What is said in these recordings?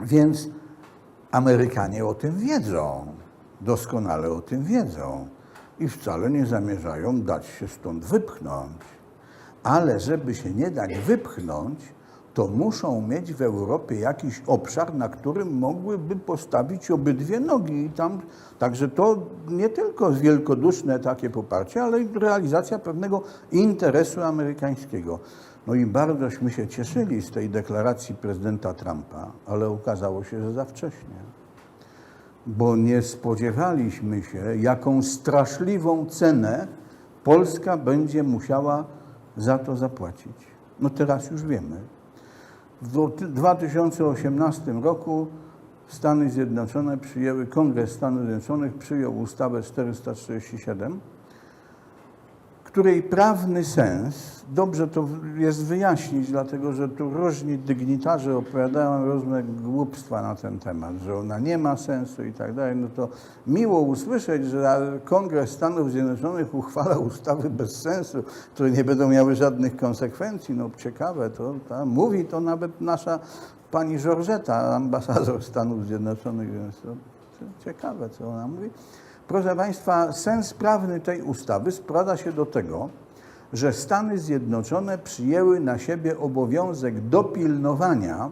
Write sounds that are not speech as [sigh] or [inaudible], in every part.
Więc Amerykanie o tym wiedzą, doskonale o tym wiedzą i wcale nie zamierzają dać się stąd wypchnąć. Ale żeby się nie dać wypchnąć, to muszą mieć w Europie jakiś obszar, na którym mogłyby postawić obydwie nogi. I tam, także to nie tylko wielkoduszne takie poparcie, ale i realizacja pewnego interesu amerykańskiego. No i bardośmy się cieszyli z tej deklaracji prezydenta Trumpa, ale okazało się, że za wcześnie. Bo nie spodziewaliśmy się, jaką straszliwą cenę Polska będzie musiała za to zapłacić. No teraz już wiemy. W 2018 roku Stany Zjednoczone przyjęły, Kongres Stanów Zjednoczonych przyjął ustawę 447, której prawny sens, dobrze to jest wyjaśnić, dlatego że tu różni dygnitarze opowiadają różne głupstwa na ten temat, że ona nie ma sensu i tak dalej, no to miło usłyszeć, że Kongres Stanów Zjednoczonych uchwala ustawy bez sensu, które nie będą miały żadnych konsekwencji. No ciekawe, to ta, mówi to nawet nasza pani Georgetta, ambasador Stanów Zjednoczonych, więc to ciekawe, co ona mówi. Proszę Państwa, sens prawny tej ustawy sprowadza się do tego, że Stany Zjednoczone przyjęły na siebie obowiązek dopilnowania,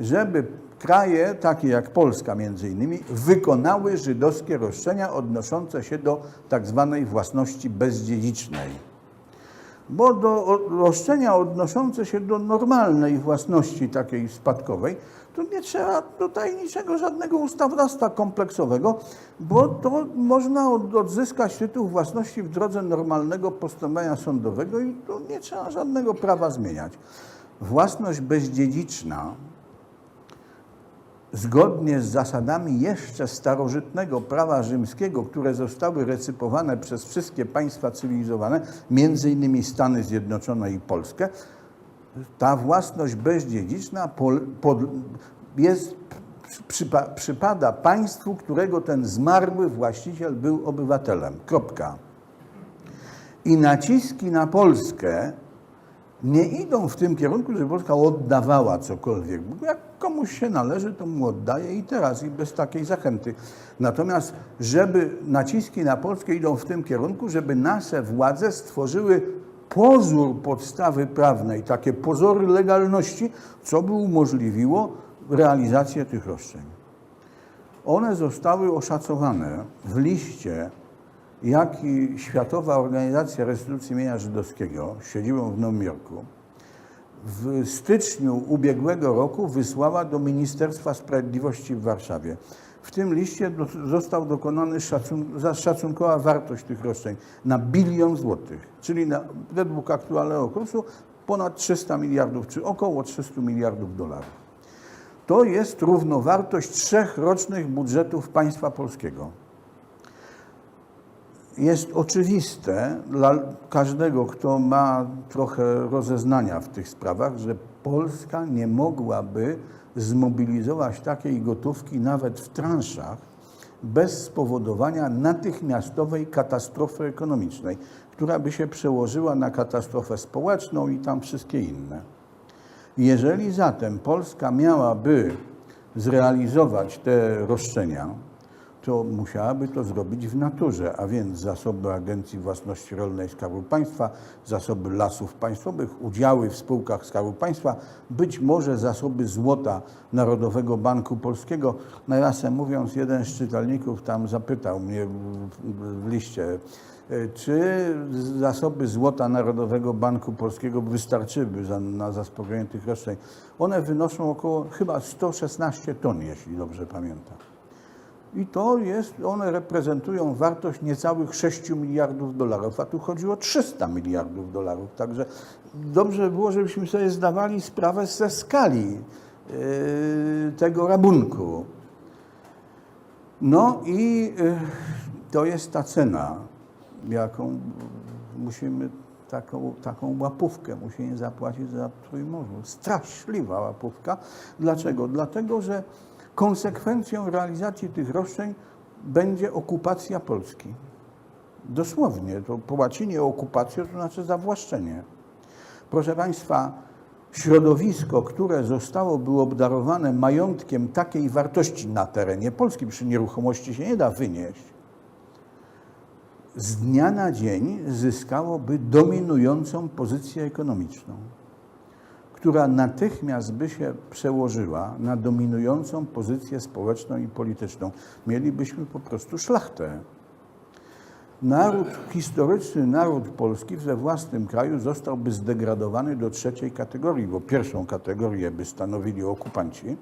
żeby kraje, takie jak Polska między innymi, wykonały żydowskie roszczenia odnoszące się do tak zwanej własności bezdziedzicznej. Bo do roszczenia odnoszące się do normalnej własności takiej spadkowej, to nie trzeba tutaj niczego, żadnego ustawodawstwa kompleksowego, bo to można odzyskać tytuł własności w drodze normalnego postępowania sądowego i tu nie trzeba żadnego prawa zmieniać. Własność bezdziedziczna, zgodnie z zasadami jeszcze starożytnego prawa rzymskiego, które zostały recypowane przez wszystkie państwa cywilizowane, między innymi Stany Zjednoczone i Polskę, ta własność bezdziedziczna jest, przypa, przypada państwu, którego ten zmarły właściciel był obywatelem. Kropka. I naciski na Polskę nie idą w tym kierunku, żeby Polska oddawała cokolwiek. Jak komuś się należy, to mu oddaje i teraz, i bez takiej zachęty. Natomiast, żeby naciski na Polskę idą w tym kierunku, żeby nasze władze stworzyły pozór podstawy prawnej, takie pozory legalności, co by umożliwiło realizację tych roszczeń. One zostały oszacowane w liście, jaki Światowa Organizacja Restytucji Mienia Żydowskiego, siedzibą w Nowym Jorku, w styczniu ubiegłego roku wysłała do Ministerstwa Sprawiedliwości w Warszawie. W tym liście został dokonany szacun, zaszacunkowa wartość tych roszczeń na bilion złotych, czyli na, według aktualnego kursu ponad 300 miliardów, czy około 300 miliardów dolarów. To jest równowartość trzech rocznych budżetów państwa polskiego. Jest oczywiste dla każdego, kto ma trochę rozeznania w tych sprawach, że Polska nie mogłaby zmobilizować takiej gotówki nawet w transzach bez spowodowania natychmiastowej katastrofy ekonomicznej, która by się przełożyła na katastrofę społeczną i tam wszystkie inne. Jeżeli zatem Polska miałaby zrealizować te roszczenia, to musiałaby to zrobić w naturze, a więc zasoby Agencji Własności Rolnej Skarbu Państwa, zasoby lasów państwowych, udziały w spółkach Skarbu Państwa, być może zasoby złota Narodowego Banku Polskiego. Nawiasem mówiąc, jeden z czytelników tam zapytał mnie w liście, czy zasoby złota Narodowego Banku Polskiego wystarczyły za, na zaspokojenie tych roszczeń. One wynoszą około chyba 116 ton, jeśli dobrze pamiętam. I to jest, one reprezentują wartość niecałych 6 miliardów dolarów, a tu chodzi o 300 miliardów dolarów. Także dobrze było, żebyśmy sobie zdawali sprawę ze skali yy, tego rabunku. No i yy, to jest ta cena, jaką musimy, taką, taką łapówkę musimy zapłacić za Trójmorzu. Straszliwa łapówka. Dlaczego? Dlatego, że konsekwencją realizacji tych roszczeń będzie okupacja Polski. Dosłownie, to po łacinie okupacja to znaczy zawłaszczenie. Proszę Państwa, środowisko, które zostałoby obdarowane majątkiem takiej wartości na terenie Polski, przy nieruchomości się nie da wynieść, z dnia na dzień zyskałoby dominującą pozycję ekonomiczną, która natychmiast by się przełożyła na dominującą pozycję społeczną i polityczną. Mielibyśmy po prostu szlachtę. Naród, historyczny naród polski we własnym kraju zostałby zdegradowany do trzeciej kategorii, bo pierwszą kategorię by stanowili okupanci,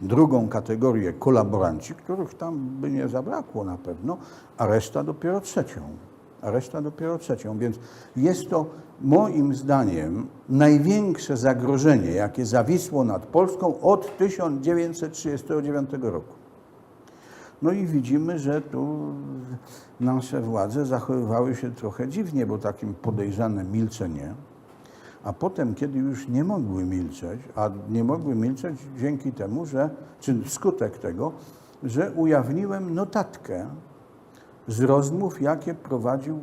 drugą kategorię kolaboranci, których tam by nie zabrakło na pewno, a reszta dopiero trzecią. A reszta dopiero trzecią. Więc jest to moim zdaniem największe zagrożenie, jakie zawisło nad Polską od 1939 roku. No i widzimy, że tu nasze władze zachowywały się trochę dziwnie, bo takim podejrzane milczenie. A potem, kiedy już nie mogły milczeć, a nie mogły milczeć dzięki temu, że, czy wskutek tego, że ujawniłem notatkę z rozmów, jakie prowadził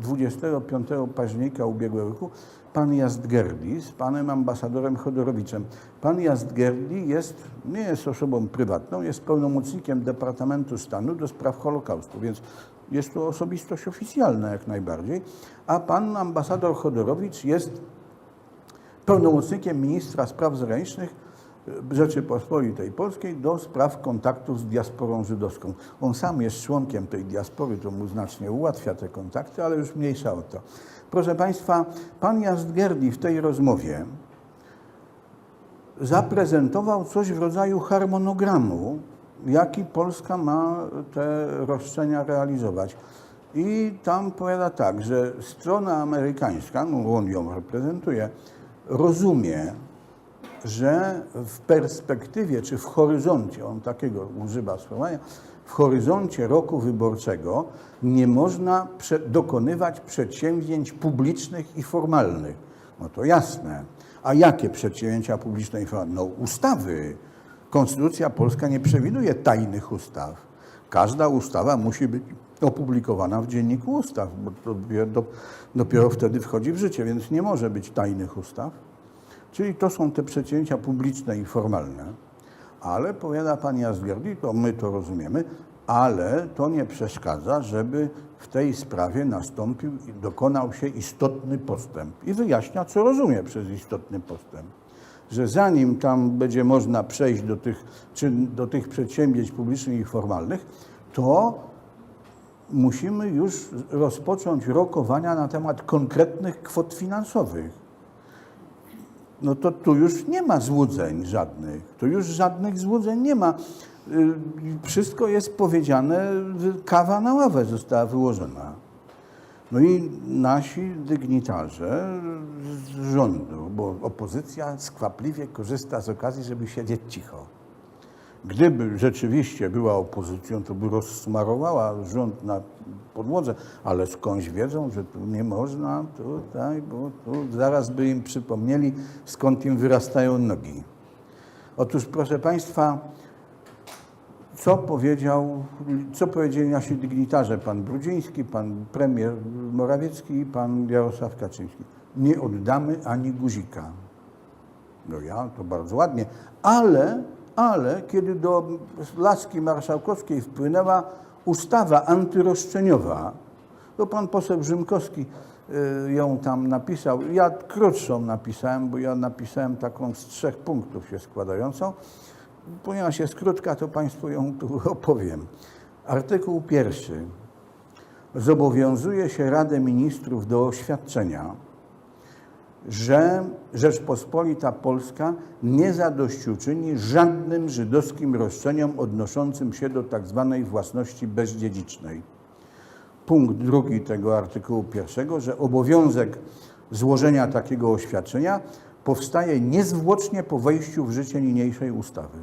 25 października ubiegłego roku pan Jastgerdi z panem ambasadorem Chodorowiczem. Pan Jastgerdi jest, nie jest osobą prywatną, jest pełnomocnikiem Departamentu Stanu do spraw Holokaustu, więc jest to osobistość oficjalna jak najbardziej, a pan ambasador Chodorowicz jest pełnomocnikiem ministra spraw zagranicznych Rzeczypospolitej Polskiej do spraw kontaktów z diasporą żydowską. On sam jest członkiem tej diaspory, to mu znacznie ułatwia te kontakty, ale już mniejsza o to. Proszę Państwa, pan Jastgerdi w tej rozmowie zaprezentował coś w rodzaju harmonogramu, jaki Polska ma te roszczenia realizować. I tam powiada tak, że strona amerykańska, no on ją reprezentuje, rozumie, że w perspektywie czy w horyzoncie, on takiego używa sformułowania, w horyzoncie roku wyborczego nie można prze dokonywać przedsięwzięć publicznych i formalnych. No to jasne. A jakie przedsięwzięcia publiczne i formalne? No ustawy. Konstytucja polska nie przewiduje tajnych ustaw. Każda ustawa musi być opublikowana w Dzienniku Ustaw, bo dopiero wtedy wchodzi w życie, więc nie może być tajnych ustaw. Czyli to są te przedsięwzięcia publiczne i formalne. Ale powiada pan Jazgerdi, to my to rozumiemy, ale to nie przeszkadza, żeby w tej sprawie nastąpił i dokonał się istotny postęp. I wyjaśnia, co rozumie przez istotny postęp. Że zanim tam będzie można przejść do tych, czy do tych przedsięwzięć publicznych i formalnych, to musimy już rozpocząć rokowania na temat konkretnych kwot finansowych no to tu już nie ma złudzeń żadnych. Tu już żadnych złudzeń nie ma. Y, Wszystko jest powiedziane, kawa na ławę została wyłożona. No i nasi dygnitarze z rządu, bo opozycja skwapliwie korzysta z okazji, żeby siedzieć cicho. Gdyby rzeczywiście była opozycją, to by rozsmarowała rząd na podłodze, ale skądś wiedzą, że tu nie można, tutaj, bo tu zaraz by im przypomnieli, skąd im wyrastają nogi. Otóż, proszę Państwa, co powiedział, co powiedzieli nasi dygnitarze, pan Brudziński, pan premier Morawiecki i pan Jarosław Kaczyński. Nie oddamy ani guzika. No ja, to bardzo ładnie, ale ale kiedy do laski marszałkowskiej wpłynęła ustawa antyroszczeniowa, to pan poseł Rzymkowski y, ją tam napisał. Ja krótszą napisałem, bo ja napisałem taką z trzech punktów się składającą. Ponieważ jest krótka, to Państwu ją tu [laughs] opowiem. Artykuł pierwszy. Zobowiązuje się Radę Ministrów do oświadczenia, że Rzeczpospolita Polska nie zadośćuczyni żadnym żydowskim roszczeniom odnoszącym się do tzw. własności bezdziedzicznej. Punkt drugi tego artykułu pierwszego, że obowiązek złożenia takiego oświadczenia powstaje niezwłocznie po wejściu w życie niniejszej ustawy.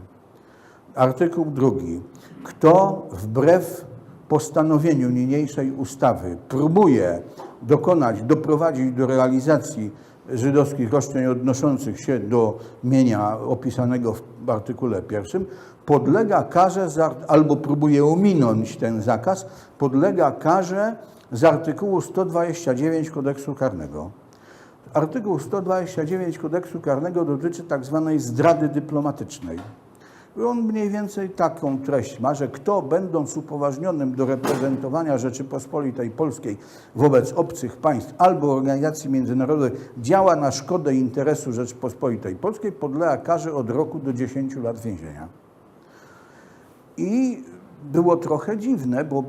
Artykuł drugi. Kto wbrew postanowieniu niniejszej ustawy próbuje dokonać, doprowadzić do realizacji żydowskich roszczeń odnoszących się do mienia opisanego w artykule pierwszym, podlega karze albo próbuje ominąć ten zakaz, podlega karze z artykułu 129 kodeksu karnego. Artykuł 129 kodeksu karnego dotyczy tak zwanej zdrady dyplomatycznej. On mniej więcej taką treść ma, że kto będąc upoważnionym do reprezentowania Rzeczypospolitej Polskiej wobec obcych państw albo organizacji międzynarodowych działa na szkodę interesu Rzeczypospolitej Polskiej, podlega karze od roku do 10 lat więzienia. I było trochę dziwne, bo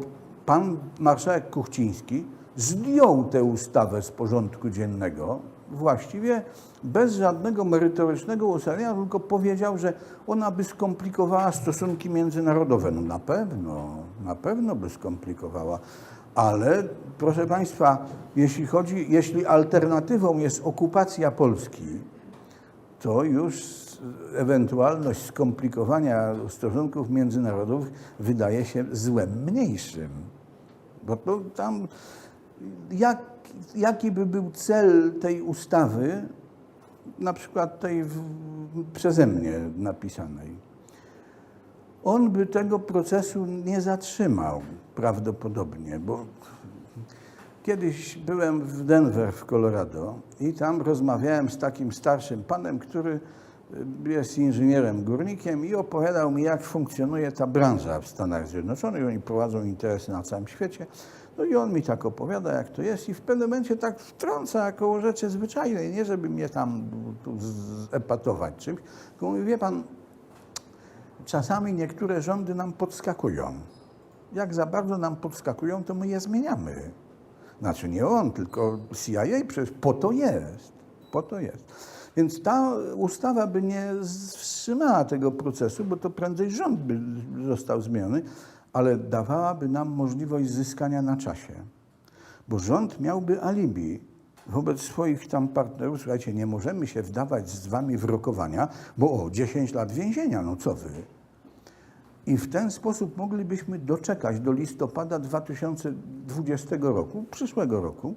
pan marszałek Kuchciński zdjął tę ustawę z porządku dziennego, właściwie bez żadnego merytorycznego uzasadnienia, tylko powiedział, że ona by skomplikowała stosunki międzynarodowe. No na pewno, na pewno by skomplikowała. Ale proszę Państwa, jeśli chodzi, jeśli alternatywą jest okupacja Polski, to już ewentualność skomplikowania stosunków międzynarodowych wydaje się złem mniejszym. Bo to tam, jak, jaki by był cel tej ustawy, na przykład tej w, przeze mnie napisanej? On by tego procesu nie zatrzymał prawdopodobnie, bo Kiedyś byłem w Denver w Colorado i tam rozmawiałem z takim starszym panem, który y, jest inżynierem górnikiem i opowiadał mi, jak funkcjonuje ta branża w Stanach Zjednoczonych. Oni prowadzą interesy na całym świecie. No i on mi tak opowiada, jak to jest i w pewnym momencie tak wtrąca koło rzeczy zwyczajnej, nie żeby mnie tam tu zepatować czymś, tylko mówi, wie pan, czasami niektóre rządy nam podskakują. Jak za bardzo nam podskakują, to my je zmieniamy. Znaczy nie on, tylko CIA przecież po to jest. Po to jest. Więc ta ustawa by nie wstrzymała tego procesu, bo to prędzej rząd by został zmieniony, ale dawałaby nam możliwość zyskania na czasie. Bo rząd miałby alibi wobec swoich tam partnerów. Słuchajcie, nie możemy się wdawać z wami w rokowania, bo o, 10 lat więzienia, no co wy? I w ten sposób moglibyśmy doczekać do listopada 2020 roku, przyszłego roku,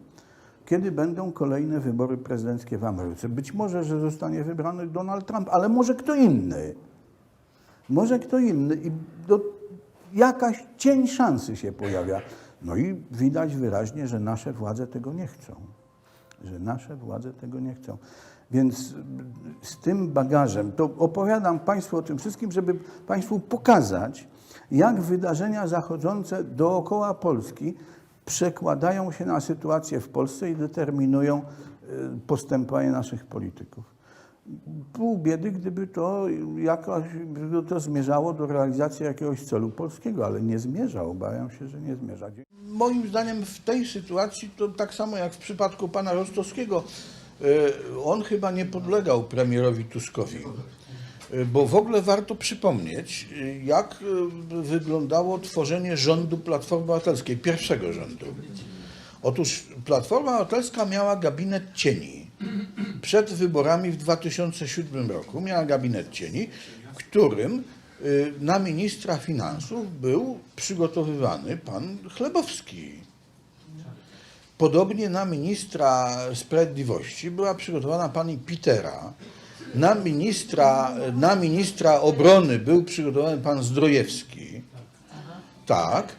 kiedy będą kolejne wybory prezydenckie w Ameryce. Być może, że zostanie wybrany Donald Trump, ale może kto inny. Może kto inny. I do, jakaś cień szansy się pojawia. No i widać wyraźnie, że nasze władze tego nie chcą. Że nasze władze tego nie chcą. Więc z tym bagażem to opowiadam Państwu o tym wszystkim, żeby Państwu pokazać, jak wydarzenia zachodzące dookoła Polski przekładają się na sytuację w Polsce i determinują y, postępowanie naszych polityków. Pół biedy, gdyby to jakoś gdyby to zmierzało do realizacji jakiegoś celu polskiego, ale nie zmierza. Obawiam się, że nie zmierza. Moim zdaniem w tej sytuacji to tak samo jak w przypadku pana Rostowskiego, y, on chyba nie podlegał premierowi Tuskowi. Y, Bo w ogóle warto przypomnieć, y, jak wyglądało tworzenie rządu Platformy Obywatelskiej, pierwszego rządu. Otóż Platforma Obywatelska miała gabinet cieni. Przed wyborami w 2007 roku miała gabinet cieni, w którym y, na ministra finansów był przygotowywany pan Chlebowski. Podobnie na ministra sprawiedliwości była przygotowana pani Pitera. Na ministra, na ministra obrony był przygotowany pan Zdrojewski. Tak.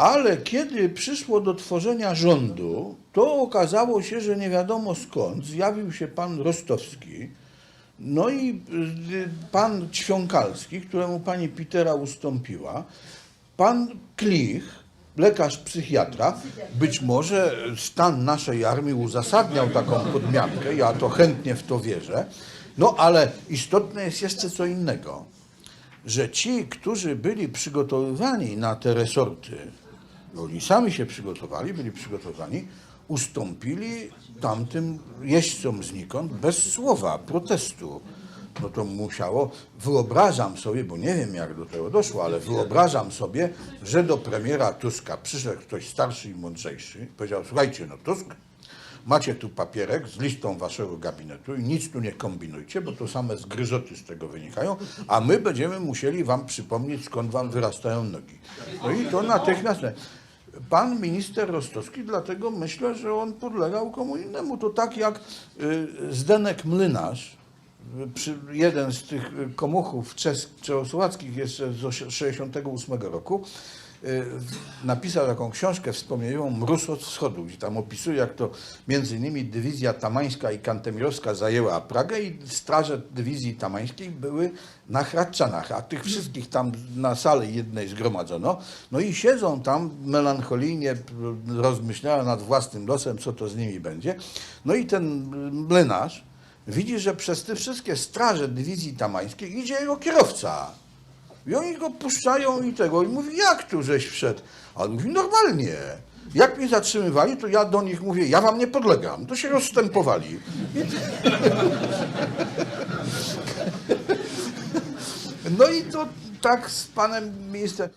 Ale kiedy przyszło do tworzenia rządu, to okazało się, że nie wiadomo skąd zjawił się pan Rostowski, no i y, pan Ćwiąkalski, któremu pani Pitera ustąpiła, pan Klich, lekarz psychiatra, być może stan naszej armii uzasadniał taką podmiankę, ja to chętnie w to wierzę, no ale istotne jest jeszcze co innego, że ci, którzy byli przygotowywani na te resorty, bo oni sami się przygotowali, byli przygotowani, ustąpili tamtym jeźdźcom znikąd bez słowa protestu. No to musiało, wyobrażam sobie, bo nie wiem jak do tego doszło, ale wyobrażam sobie, że do premiera Tuska przyszedł ktoś starszy i mądrzejszy, powiedział, słuchajcie, no Tusk, macie tu papierek z listą waszego gabinetu i nic tu nie kombinujcie, bo to same zgryzoty z tego wynikają, a my będziemy musieli wam przypomnieć, skąd wam wyrastają nogi. No i to natychmiast... Pan minister Rostowski, dlatego myślę, że on podlegał komu innemu. To tak jak y, Zdenek Młynarz, y, jeden z tych komuchów czes- czechosłowackich jeszcze z 1968 roku, napisał taką książkę wspomnieniową Mróz od wschodu, gdzie tam opisuje, jak to między innymi dywizja tamańska i kantemirowska zajęła Pragę i straże dywizji tamańskiej były na Hradczanach, a tych wszystkich tam na sali jednej zgromadzono. No i siedzą tam melancholijnie, rozmyślają nad własnym losem, co to z nimi będzie. No i ten młynarz widzi, że przez te wszystkie straże dywizji tamańskiej idzie jego kierowca. I oni go puszczają i tego. I mówi, jak tu żeś wszedł? A on mówi, normalnie. Jak mnie zatrzymywali, to ja do nich mówię, ja wam nie podlegam. To się rozstępowali. No i to tak z panem ministrem.